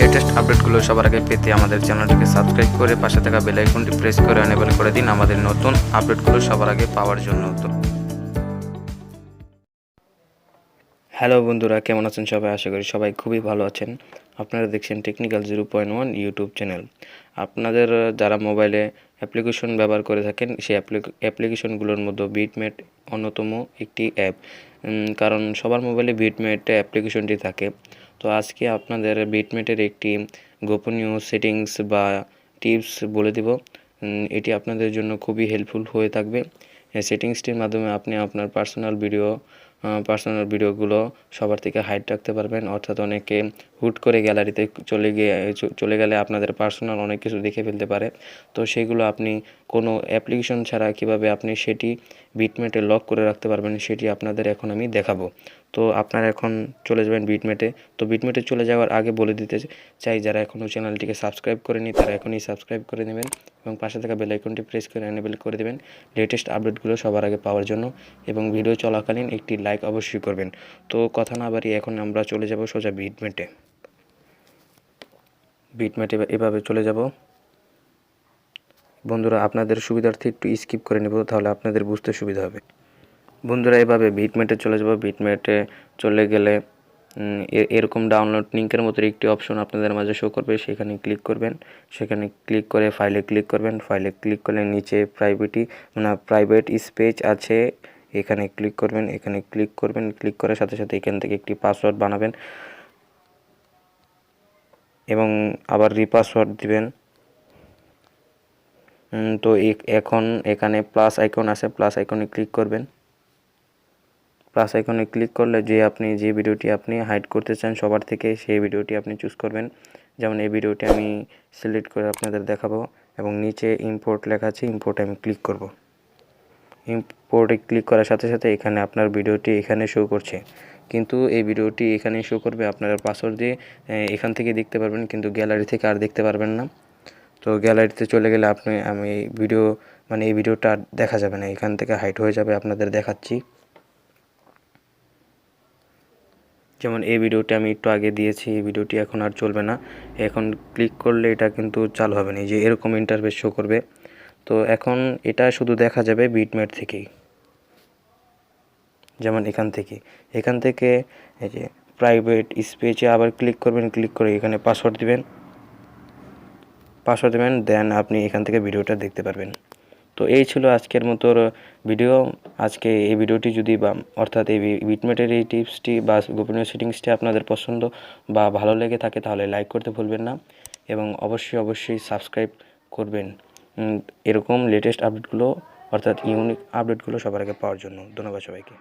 Latest আপডেটগুলো সবার আগে পেতে আমাদের চ্যানেলটিকে সাবস্ক্রাইব করে পাশে থাকা বেল আইকনটি প্রেস করে এনেবল করে দিন আমাদের নতুন আপডেটগুলো সবার আগে পাওয়ার জন্য। হ্যালো বন্ধুরা, কেমন আছেন সবাই? আশা করি সবাই খুবই ভালো আছেন। আপনারা দেখছেন technical zero point one YouTube channel আপনাদের যারা মোবাইলে অ্যাপ্লিকেশন ব্যবহার করে থাকেন, সেই অ্যাপ্লিকেশনগুলোর মধ্যে বিটমেট অন্যতম একটি অ্যাপ কারণ সবার মোবাইলে বিটমেট অ্যাপ্লিকেশনটি থাকে। তো আজকে আপনাদের বিটমেটের একটি গোপনীয় সেটিংস বা টিপস বলে দেব। এটি আপনাদের জন্য খুবই হেল্পফুল হয়ে থাকবে। সেটিংসটির মাধ্যমে আপনি আপনার পার্সোনাল ভিডিও পার্সোনাল ভিডিওগুলো সবার থেকে হাইড রাখতে পারবেন। অর্থাৎ অনেকে হুট করে গ্যালারিতে চলে গিয়ে চলে গেলে আপনাদের পার্সোনাল অনেক কিছু দেখে ফেলতে পারে। তো সেগুলো আপনি কোনো অ্যাপ্লিকেশন ছাড়া কীভাবে আপনি সেটি বিটমেটে লক করে রাখতে পারবেন, সেটি আপনাদের এখন আমি দেখাবো। তো আপনারা এখন চলে যাবেন বিটমেটে তো বিটমেটে চলে যাওয়ার আগে বলে দিতে চাই, যারা এখনও চ্যানেলটিকে সাবস্ক্রাইব করেনি, তারা এখনই সাবস্ক্রাইব করে নেবেন এবং পাশে থাকা বেল আইকনটি প্রেস করে এনেবেল করে দেবেন। লেটেস্ট আপডেটগুলো সবার আগে পাওয়ার জন্য। এবং ভিডিও চলাকালীন একটি লাইক অবশ্যই করবেন। তো কথা না বাড়িয়ে এখন আমরা চলে যাব সোজা বিটমেটে বিটমেটে এভাবে চলে যাব। বন্ধুরা, আপনাদের সুবিধার্থে একটু স্কিপ করে নেব, তাহলে আপনাদের বুঝতে সুবিধা হবে। বন্ধুরা, এভাবে বিটমেটে চলে যাব। বিটমেটে চলে গেলে এরকম ডাউনলোড লিঙ্কের মতো একটি অপশন আপনাদের মাঝে শো করবে। সেখানে ক্লিক করবেন। সেখানে ক্লিক করে ফাইলে ক্লিক করবেন। ফাইলে ক্লিক করলে নিচে প্রাইভেটি মানে প্রাইভেট স্পেস আছে। এখানে ক্লিক করবেন, এখানে ক্লিক করবেন ক্লিক করার সাথে সাথে এখান থেকে একটি পাসওয়ার্ড বানাবেন এবং আবার রিপাসওয়ার্ড দিবেন। তো এখন এখানে প্লাস আইকন আছে প্লাস আইকনে ক্লিক করবেন। প্লাস আইকনে ক্লিক করলে যে আপনি, যে ভিডিওটি আপনি হাইড করতে চান সবার থেকে, সেই ভিডিওটি আপনি চুজ করবেন। যেমন এই ভিডিওটি আমি সিলেক্ট করে আপনাদের দেখাবো এবং নিচে ইম্পোর্ট লেখা আছে ইম্পোর্টে আমি ক্লিক করব। ইম্পোর্টে ক্লিক করার সাথে সাথে এখানে আপনার ভিডিওটি এখানে শো করছে। কিন্তু এই ভিডিওটি এখানে শো করবে। আপনারা পাসওয়ার্ড দিয়ে এখান থেকে দেখতে পারবেন, কিন্তু গ্যালারি থেকে আর দেখতে পারবেন না। তো গ্যালারিতে চলে গেলে আপনি, আমি এই ভিডিও মানে এই ভিডিওটা আর দেখা যাবে না। এখান থেকে হাইট হয়ে যাবে, আপনাদের দেখাচ্ছি। যেমন এই ভিডিওটি আমি একটু আগে দিয়েছি, এই ভিডিওটি এখন আর চলবে না। এখন ক্লিক করলে এটা কিন্তু চালু হবে না। যে এরকম ইন্টারফেস শো করবে। তো এখন এটা শুধু দেখা যাবে বিটমেট থেকেই। যেমন এখান থেকে। এখান থেকে এই যে প্রাইভেট স্পেচে আবার ক্লিক করবেন ক্লিক করে এখানে পাসওয়ার্ড দিবেন। পাসওয়ার্ড দেবেন দেন আপনি এখান থেকে ভিডিওটা দেখতে পারবেন। তো এই ছিল আজকের মতো ভিডিও আজকে এই ভিডিওটি যদি বা, অর্থাৎ এই বিটমেটের এই টিপসটি বা, গোপনীয় সেটিংসটি আপনাদের পছন্দ বা ভালো লেগে থাকে তাহলে লাইক করতে ভুলবেন না। এবং অবশ্যই অবশ্যই সাবস্ক্রাইব করবেন। এরকম লেটেস্ট আপডেটগুলো অর্থাৎ ইউনিক আপডেটগুলো সবার আগে পাওয়ার জন্য। ধন্যবাদ সবাইকে।